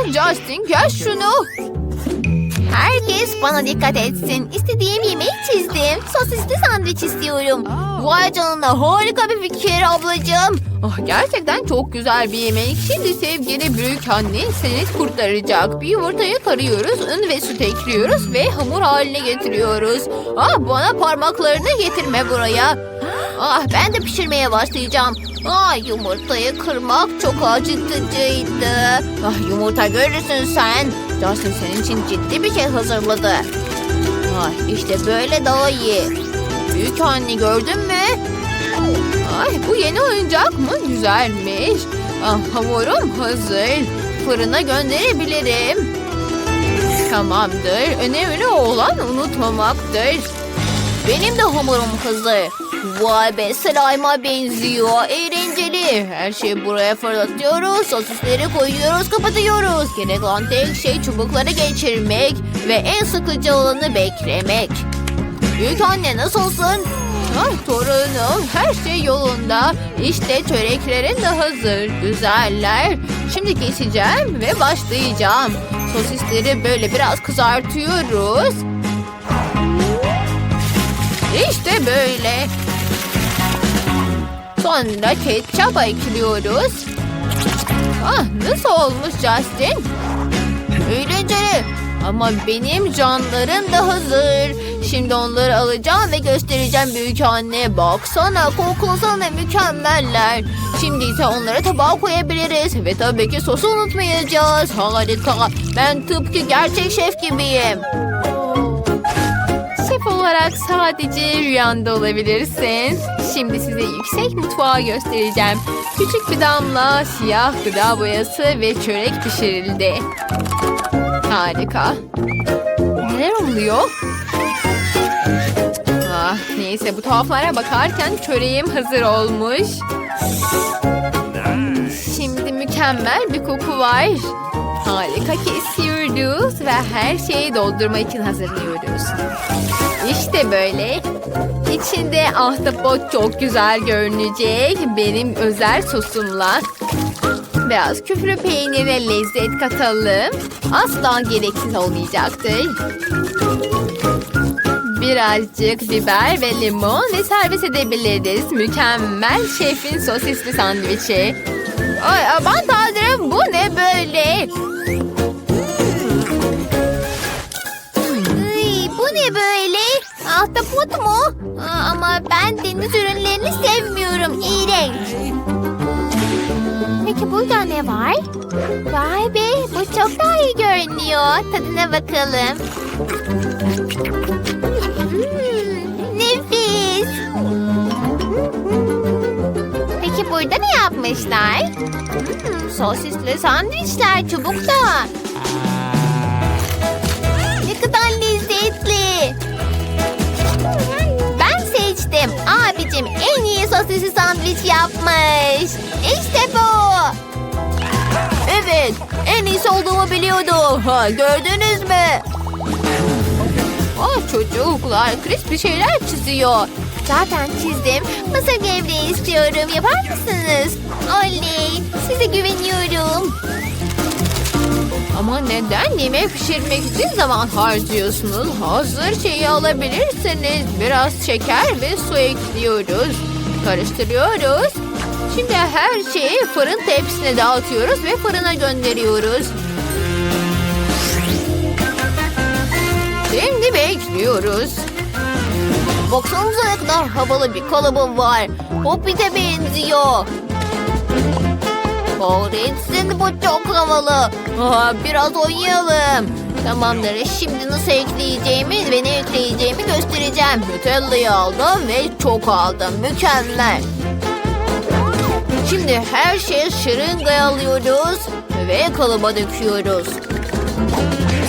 Ah Justin gel şunu. Herkes bana dikkat etsin. İstediğim yemeği çizdim. Sosisli sandviç istiyorum. Vay canına harika bir fikir ablacığım. Ah gerçekten çok güzel bir yemek. Şimdi sevgili büyük anne seni kurtaracak. Bir yumurtayı karıyoruz, un ve süt ekliyoruz ve hamur haline getiriyoruz. Ah bana parmaklarını getirme buraya. Ah ben de pişirmeye başlayacağım. Ah yumurtayı kırmak çok acıtıcıydı. Ah yumurta görürsün sen. Justin senin için ciddi bir şey hazırladı. Ah işte böyle daha iyi. Büyük anne gördün mü? Ay bu yeni oyuncak mı? Güzelmiş. Ah, hamurum hazır. Fırına gönderebilirim. Tamamdır. Önemli olan unutmamaktır. Benim de hamurum hazır. Vay be slime'a benziyor. Eğlenceli. Her şeyi buraya fırlatıyoruz. Sosisleri koyuyoruz, kapatıyoruz. Gerek olan tek şey çubukları geçirmek ve en sıkıcı olanı beklemek. Büyük anne nasılsın? Ah torunum her şey yolunda. İşte çöreklerin de hazır. Güzeller. Şimdi keseceğim ve başlayacağım. Sosisleri böyle biraz kızartıyoruz. İşte böyle. Sonra ketçap ekliyoruz. Ah nasıl olmuş Justin? Eğlenceli. Ama benim canlarım da hazır. Şimdi onları alacağım ve göstereceğim büyük anne. Baksana koklasana mükemmeller. Şimdi ise onları tabağa koyabiliriz. Ve tabii ki sosu unutmayacağız. Harika. Ben tıpkı gerçek şef gibiyim. Olarak sadece rüyanda olabilirsin. Şimdi size yüksek mutfağı göstereceğim. Küçük bir damla siyah gıda boyası ve çörek pişirildi. Harika. Neler oluyor? Ah, neyse bu tuhaflara bakarken çöreğim hazır olmuş. Şimdi mükemmel bir koku var. Harika kesiyoruz ve her şeyi doldurma için hazırlıyoruz. İşte böyle. İçinde ahtapot çok güzel görünecek. Benim özel sosumla. Biraz küflü peynire lezzet katalım. Asla gereksiz olmayacaktır. Birazcık biber ve limon ve servis edebiliriz. Mükemmel şefin sosisli sandviçi. Ay aman tanrım bu ne böyle? Ne böyle? Ahtapot mu? Aa, ama ben deniz ürünlerini sevmiyorum. İğrenç. Peki burada ne var? Vay be bu çok daha iyi görünüyor. Tadına bakalım. Hmm, nefis. Peki burada ne yapmışlar? Hmm, sosisli sandviçler çubukta. Seçtim. Abicim en iyi sosisli sandviç yapmış. İşte bu. Evet, en iyisi olduğumu biliyordum. Ha, gördünüz mü? Ah çocuklar, Chris bir şeyler çiziyor. Zaten çizdim. Mısır gevreği istiyorum. Yapar mısınız? Oley. Size güveniyorum. Ama neden yemek pişirmek için zaman harcıyorsunuz? Hazır şeyi alabilirsiniz. Biraz şeker ve su ekliyoruz. Karıştırıyoruz. Şimdi her şeyi fırın tepsisine dağıtıyoruz ve fırına gönderiyoruz. Şimdi bekliyoruz. Baksanıza ne kadar havalı bir kalıbım var. Hobbit'e benziyor. Kahretsin bu çok havalı. Aa, biraz oynayalım. Tamamdır. Şimdi nasıl ekleyeceğimi ve ne ekleyeceğimi göstereceğim. Nutella'yı aldım ve çok aldım. Mükemmel. Şimdi her şeyi şırıngaya alıyoruz ve kalıba döküyoruz.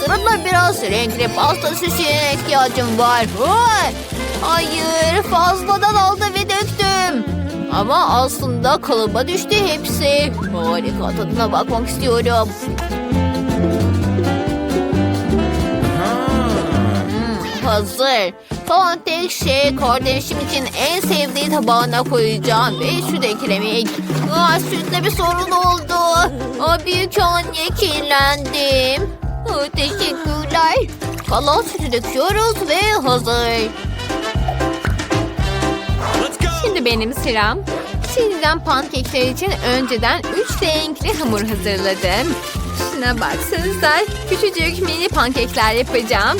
Sırada biraz renkli pasta süsüne ihtiyacım var. Hayır fazladan aldı ve döktüm. Ama aslında kalıba düştü hepsi. Harika tadına bakmak istiyorum. Hmm, hazır. Son tek şey kardeşim için en sevdiği tabağına koyacağım ve süt eklemek. Aa, sütle bir sorun oldu. Aa, büyük anne kirlendim. Aa, teşekkürler. Kalan sütü döküyoruz ve hazır. Benim sıram. Şimdiden pankekler için önceden üç renkli hamur hazırladım. Şuna baksanıza küçücük mini pankekler yapacağım.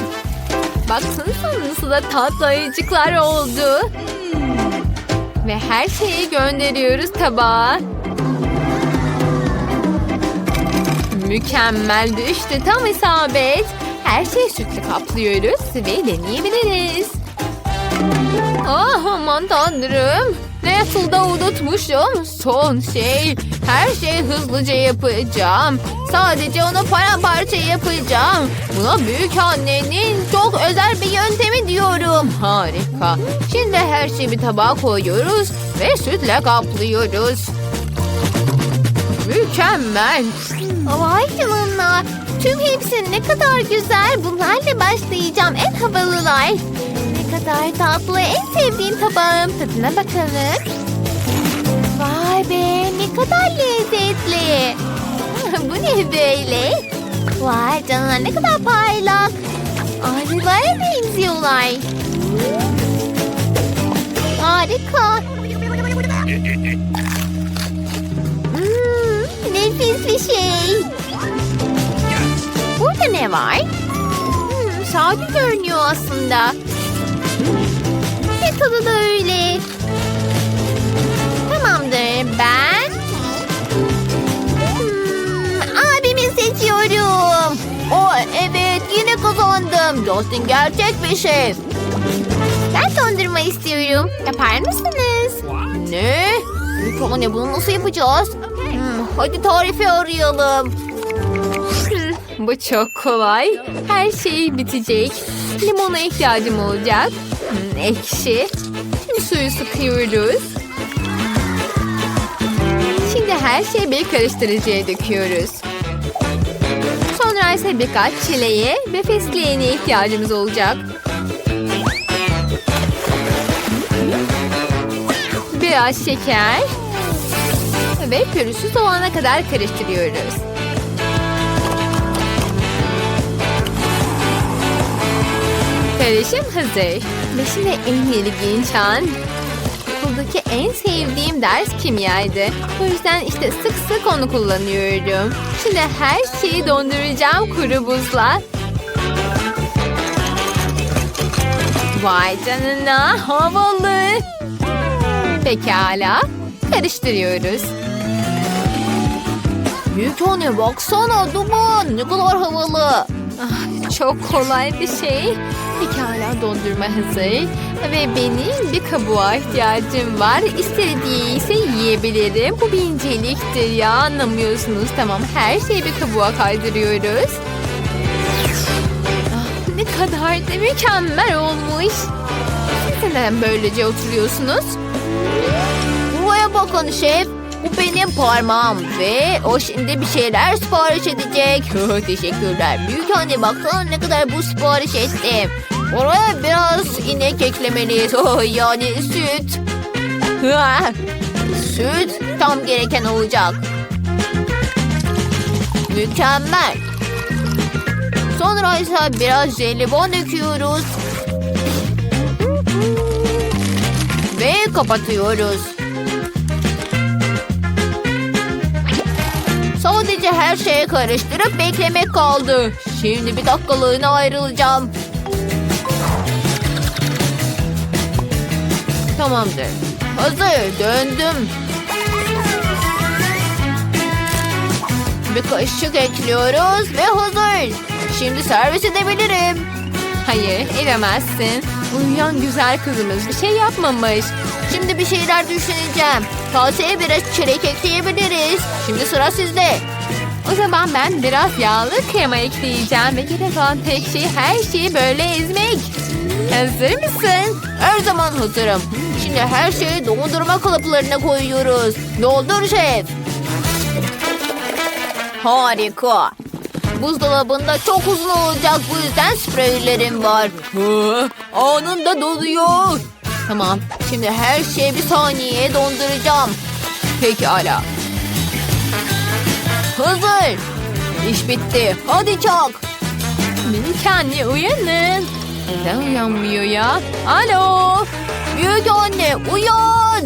Baksanıza nasıl da tatlı ayıcıklar oldu. Ve her şeyi gönderiyoruz tabağa. Mükemmel düştü tam isabet. Her şeyi sütle kaplıyoruz ve deneyebiliriz. Ah aman tanrım. Nasıl unutmuşum. Son şey. Her şeyi hızlıca yapacağım. Sadece onu paramparça yapacağım. Buna büyük annenin çok özel bir yöntemi diyorum. Harika. Şimdi her şeyi bir tabağa koyuyoruz ve sütle kaplıyoruz. Mükemmel. Vay canına. Tüm hepsi ne kadar güzel. Bunlarla başlayacağım. En havalılar. Kadar tatlı. En sevdiğim tabağım. Tadına bakalım. Vay be ne kadar lezzetli. Bu ne böyle? Vay canına ne kadar parlak. Arılara benziyorlar. Harika. Hmm, nefis bir şey. Burada ne var? Hmm, sade görünüyor aslında. Ne tadı da öyle. Tamamdır ben... Hmm, abimi seçiyorum. O evet yine kazandım. Justin gerçek bir şef. Ben dondurma istiyorum. Yapar mısınız? Ne? Büyük anne bunu nasıl yapacağız? Hmm, hadi tarifi arayalım. Bu çok kolay. Her şey bitecek. Limona ihtiyacım olacak. Hmm, ekşi. Şimdi suyu sıkıyoruz. Şimdi her şeyi bir karıştırıcıya döküyoruz. Sonra ise birkaç çileğe ve fesleğene ihtiyacımız olacak. Biraz şeker ve pürüzsüz olana kadar karıştırıyoruz. Karışım hazır. Ve şimdi en ilginç an. Okuldaki en sevdiğim ders kimyaydı. O yüzden işte sık sık onu kullanıyorum. Şimdi her şeyi donduracağım kuru buzla. Vay canına havalı. Pekala. Karıştırıyoruz. Büyük anne baksana duman ne kadar havalı. Ah, çok kolay bir şey. Pekala dondurma hazır. Ve benim bir kabuğa ihtiyacım var. İstediği ise yiyebilirim. Bu bir inceliktir ya anlamıyorsunuz. Tamam her şeyi bir kabuğa kaydırıyoruz. Ah, ne kadar da mükemmel olmuş. Neden böylece oturuyorsunuz? Buraya bakın şef. Bu benim parmağım ve o şimdi bir şeyler sipariş edecek. Teşekkürler. Büyük anne baksana ne kadar bu sipariş ettim. Oraya biraz inek eklemeliyiz. Oh, yani süt. süt tam gereken olacak. Mükemmel. Sonra ise biraz jelibon döküyoruz. Ve kapatıyoruz. Sadece her şeye karıştırıp beklemek kaldı. Şimdi bir dakikalığına ayrılacağım. Tamamdır. Hazır. Döndüm. Bir kaşık ekliyoruz ve hazır. Şimdi servis edebilirim. Hayır edemezsin. Uyuyan güzel kızımız bir şey yapmamış. Şimdi bir şeyler düşüneceğim. Kaseye biraz çilek ekleyebiliriz. Şimdi sıra sizde. O zaman ben biraz yağlı krema ekleyeceğim ve gerek olan tek şey her şeyi böyle ezmek. Hazır mısın? Her zaman hazırım. Şimdi her şeyi dondurma kalıplarına koyuyoruz. Doldur şef. Harika. Buzdolabında çok uzun olacak bu yüzden spreylerim var. Hı, anında doluyor. Tamam, şimdi her şeyi bir saniyeye donduracağım. Pekala. Hazır. İş bitti. Hadi çak. Minik anne uyanın. Neden uyanmıyor ya? Alo. Büyük anne uyan.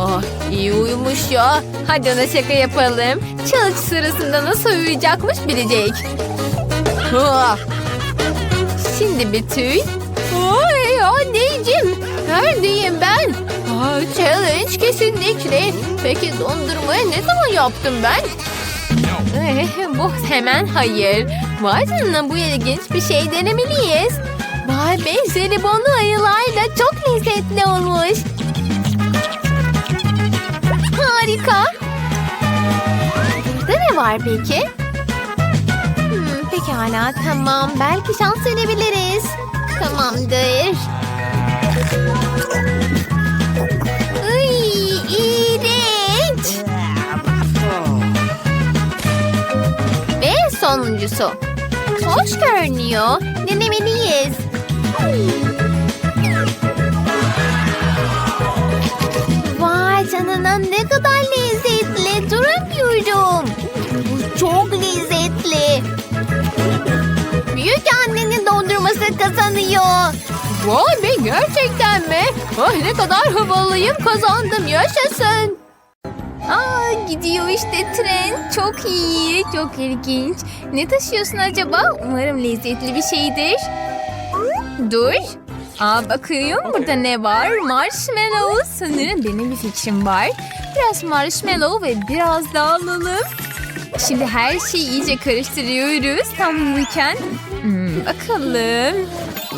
Ah, iyi uyumuş ya. Hadi ona şaka yapalım. Çalış sırasında nasıl uyuyacakmış bilecek. Ah, Şimdi Betül. Ay anneciğim. Neredeyim ben? Aa, challenge kesinlikle. Peki dondurmayı ne zaman yaptım ben? Eh, bu hemen hayır. Vay canına bu ilginç bir şey denemeliyiz. Vay be jelibonlu ayılarla çok lezzetli olmuş. Harika. Burada ne var peki? Hmm, pekala tamam belki şans verebiliriz. Tamamdır. Iy, iğrenç. Ve sonuncusu. Hoş görünüyor. Denemeliyiz. Vay canına ne kadar lezzetli. Duramıyorum. Bu çok lezzetli. Büyük annenin dondurması kazanıyor. Vay be gerçekten mi? Ah ne kadar havalıyım kazandım yaşasın. Aa gidiyor işte tren. Çok iyi, çok ilginç. Ne taşıyorsun acaba? Umarım lezzetli bir şeydir. Dur. Aa bakıyorum burada ne var? Marshmallow. Sanırım benim bir fikrim var. Biraz marshmallow ve biraz daha alalım. Şimdi her şeyi iyice karıştırıyoruz tam uyurken. Hmm, bakalım.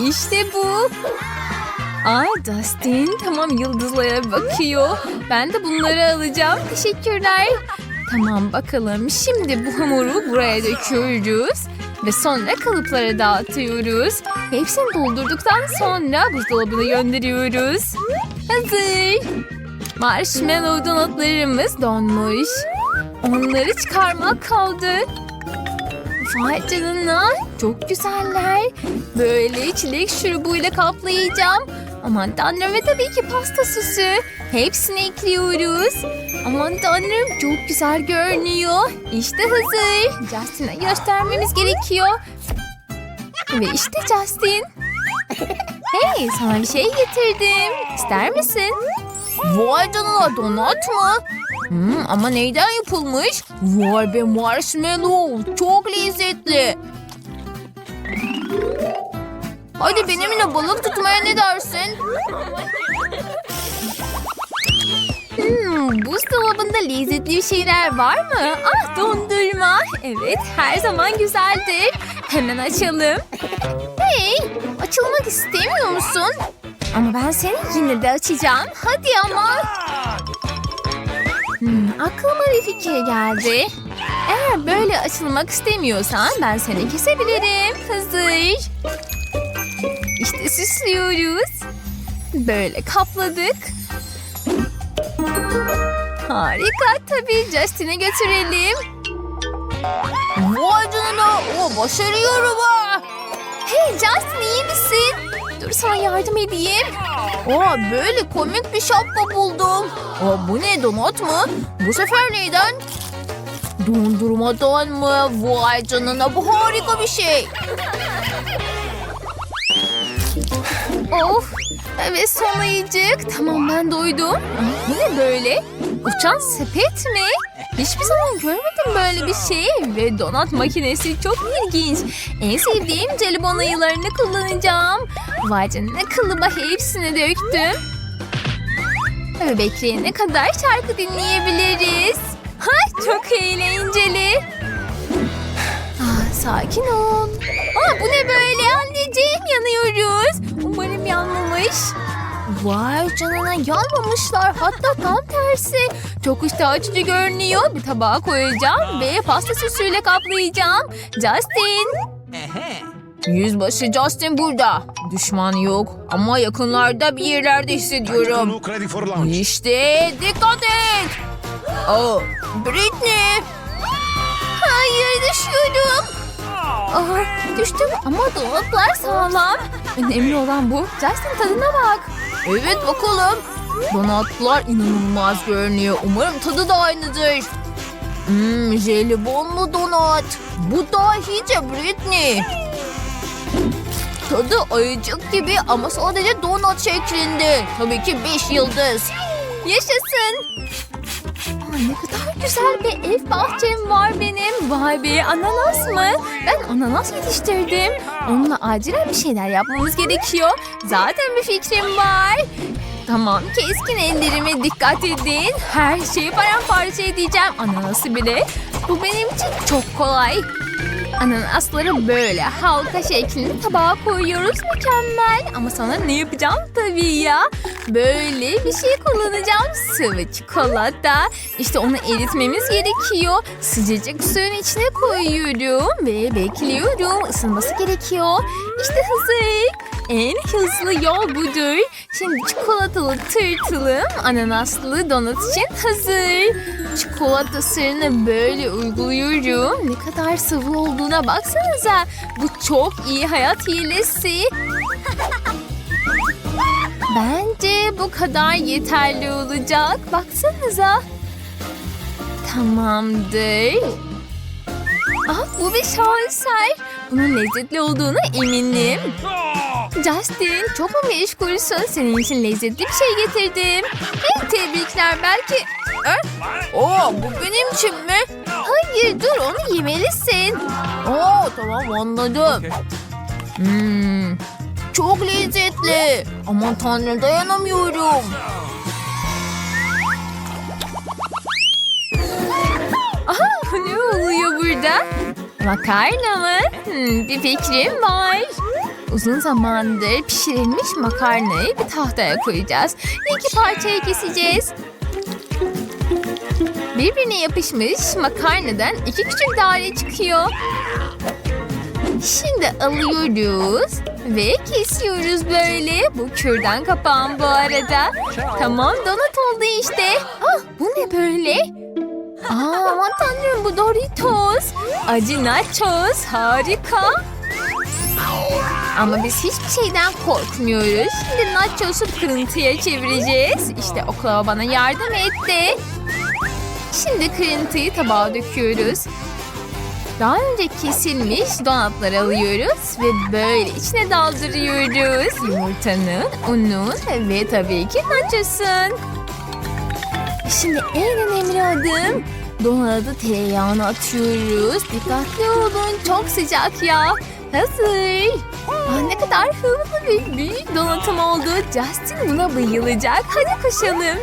İşte bu. Aa Dustin tamam yıldızlara bakıyor. Ben de bunları alacağım. Teşekkürler. Tamam bakalım. Şimdi bu hamuru buraya döküyoruz. Ve sonra kalıplara dağıtıyoruz. Hepsini doldurduktan sonra buzdolabına gönderiyoruz. Hazır. Marshmallow donutlarımız donmuş. Onları çıkarmak kaldı. Vay canına çok güzeller. Böyle çilek şurubuyla kaplayacağım. Aman tanrım ve tabii ki pasta süsü. Hepsini ekliyoruz. Aman tanrım çok güzel görünüyor. İşte hazır. Justin'e göstermemiz gerekiyor. Ve işte Justin. Hey sana bir şey getirdim. İster misin? Vay canına donat mı? Hmm, ama neyden yapılmış? Vay be marshmallow çok lezzetli. Hadi benimle balık tutmaya ne dersin? Hmm, buzdolabında lezzetli bir şeyler var mı? Ah dondurma. Evet her zaman güzeldir. Hemen açalım. Hey açılmak istemiyor musun? Ama ben seni yine de açacağım. Hadi ama. Hmm, aklıma bir fikir geldi. Eğer böyle açılmak istemiyorsan ben seni kesebilirim. Hazır. İşte süslüyoruz. Böyle kapladık. Harika tabii Justin'e götürelim. Vay canına o başarıyorum ha. Hey Justin iyi misin? Dur sana yardım edeyim. Aa, böyle komik bir şapka buldum. Aa, bu ne donat mı? Bu sefer neyden? Dondurmadan mı? Vay canına bu harika bir şey. Of evet son ayıcık. Tamam ben doydum. Aa, bu ne böyle? Uçan sepet mi? Hiçbir zaman görmedim böyle bir şey. Ve donat makinesi çok ilginç. En sevdiğim jelibon ayılarını kullanacağım. Vay canına kılıba hepsini döktüm. Ve bekleyene kadar şarkı dinleyebiliriz. Ha, çok eğlenceli. Ah, sakin ol. Aa, bu ne böyle anneciğim yanıyoruz. Umarım yanmamış. Vay canına yanmamışlar. Hatta tam tersi. Çok iştah açıcı görünüyor. Bir tabağa koyacağım ve pasta süsüyle kaplayacağım. Justin. Yüzbaşı Justin burada. Düşman yok ama yakınlarda bir yerlerde hissediyorum. İşte dikkat et. Oh, Britney. Hayır düşüyorum. Aa, düştüm ama donutlar sağlam. Önemli olan bu. Justin tadına bak. Evet bakalım. Donatlar inanılmaz görünüyor. Umarım tadı da aynıdır. Hmm, jelibonlu donat. Bu dahice Britney. Tadı ayıcık gibi ama sadece donat şeklinde. Tabii ki 5 yıldız. Yaşasın. Aa, ne kadar güzel bir ev bahçem var benim. Vay be ananas mı? Ben ananas yetiştirdim. Onunla acilen bir şeyler yapmamız gerekiyor. Zaten bir fikrim var. Tamam keskin ellerime dikkat edin. Her şeyi paramparça edeceğim. Ananası bile. Bu benim için çok kolay. Ananasları böyle halka şeklinde tabağa koyuyoruz. Mükemmel. Ama sonra ne yapacağım tabii ya. Böyle bir şey kullanacağım. Sıvı çikolata. İşte onu eritmemiz gerekiyor. Sıcacık suyun içine koyuyorum ve bekliyorum. Isınması gerekiyor. İşte hazır. En hızlı yol budur. Şimdi çikolatalı tırtılım ananaslı donut için hazır. Çikolata sırrını böyle uyguluyorum. Ne kadar sıvı olduğuna baksanıza. Bu çok iyi hayat hilesi. Bence bu kadar yeterli olacak. Baksanıza. Tamamdır. Ah, bu bir şaheser. Bunun lezzetli olduğuna eminim. Justin çok mu meşgulsün? Senin için lezzetli bir şey getirdim. Hey, tebrikler belki. Oo, bu benim için mi? Hayır dur onu yemelisin. Oo, tamam anladım. Hmm, çok lezzetli. Aman tanrım dayanamıyorum. Aha ne oluyor burada? Makarna mı? Hmm, bir fikrim var. Uzun zamandır pişirilmiş makarnayı bir tahtaya koyacağız. İki parçaya keseceğiz. Birbirine yapışmış makarnadan iki küçük daire çıkıyor. Şimdi alıyoruz ve kesiyoruz böyle. Bu kürdan kapağım bu arada. Tamam donat oldu işte. Ah bu ne böyle? Aa, aman tanrım bu Doritos. Acı nachos harika. Ama biz hiçbir şeyden korkmuyoruz. Şimdi nachos'u kırıntıya çevireceğiz. İşte oklava bana yardım etti. Şimdi kırıntıyı tabağa döküyoruz. Daha önce kesilmiş donatları alıyoruz ve böyle içine daldırıyoruz. Yumurtanın, unun ve tabii ki nachos'un. Şimdi en önemli adım donatı tereyağına atıyoruz. Dikkatli olun çok sıcak ya. Hazır. Aa, ne kadar hızlı ve büyük donatım oldu. Justin buna bayılacak. Hadi koşalım.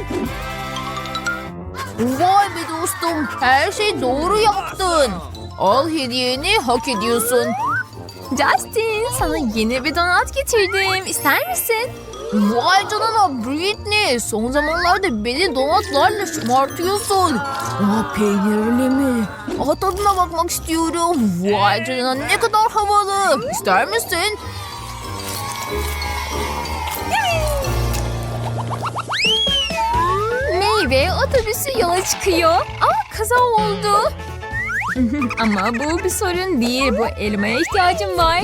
Vay be dostum, her şey doğru yaptın. Al hediyeni hak ediyorsun. Justin sana yeni bir donat getirdim. İster misin? Vay canına Britney, son zamanlarda beni donatlarla şımartıyorsun. Aa, peynirli mi? Aa, tadına bakmak istiyorum. Vay canına ne kadar havalı. İster misin? Meyve otobüsü yola çıkıyor. Aa kaza oldu. Ama bu bir sorun değil. Bu elmaya ihtiyacım var.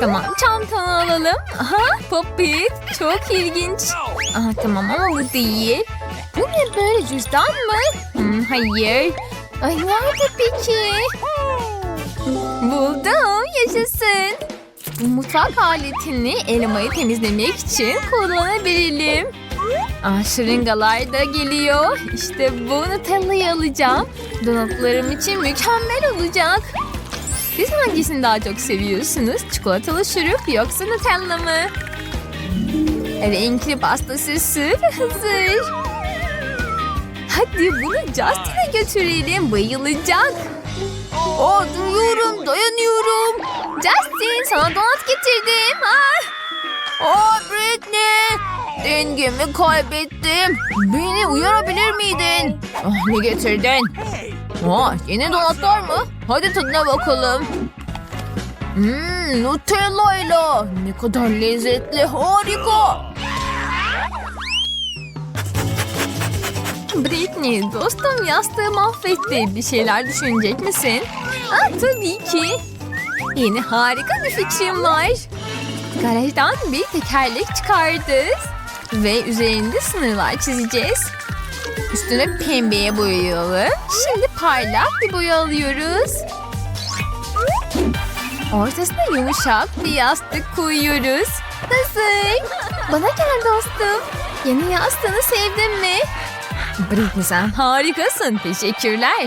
Tamam çantanı alalım. Aha popit. Çok ilginç. Aha tamam ama bu değil. Bu ne böyle cüzdan mı? Hmm, hayır. Ay nerede peki? Buldum. Yaşasın. Bu mutfak aletini elmayı temizlemek için kullanabilirim. Aa, şırıngalar da geliyor. İşte bu Nutella'yı alacağım. Donatlarım için mükemmel olacak. Siz hangisini daha çok seviyorsunuz? Çikolatalı şurup yoksa Nutella mı? Renkli pasta süsü hazır. Hadi bunu Justin'e götürelim. Bayılacak. Aa, duyuyorum, dayanıyorum. Justin sana donat getirdim. Ah. Aa, Britney, dengemi kaybettim. Beni uyarabilir miydin? Ah, ne getirdin? Aa, yeni donatlar mı? Hadi tadına bakalım. Hmm, Nutella'yla. Ne kadar lezzetli, harika. Britney dostum yastığı mahvetti. Bir şeyler düşünecek misin? Ah, tabii ki. Yeni harika bir fikrim var. Garajdan bir tekerlek çıkardık. Ve üzerinde sınırlar çizeceğiz. Üstüne pembeye boyayalım. Şimdi parlak bir boya alıyoruz. Ortasına yumuşak bir yastık koyuyoruz. Nasıl? Bana gel dostum. Yeni yastığını sevdin mi? Britney sen harikasın. Teşekkürler.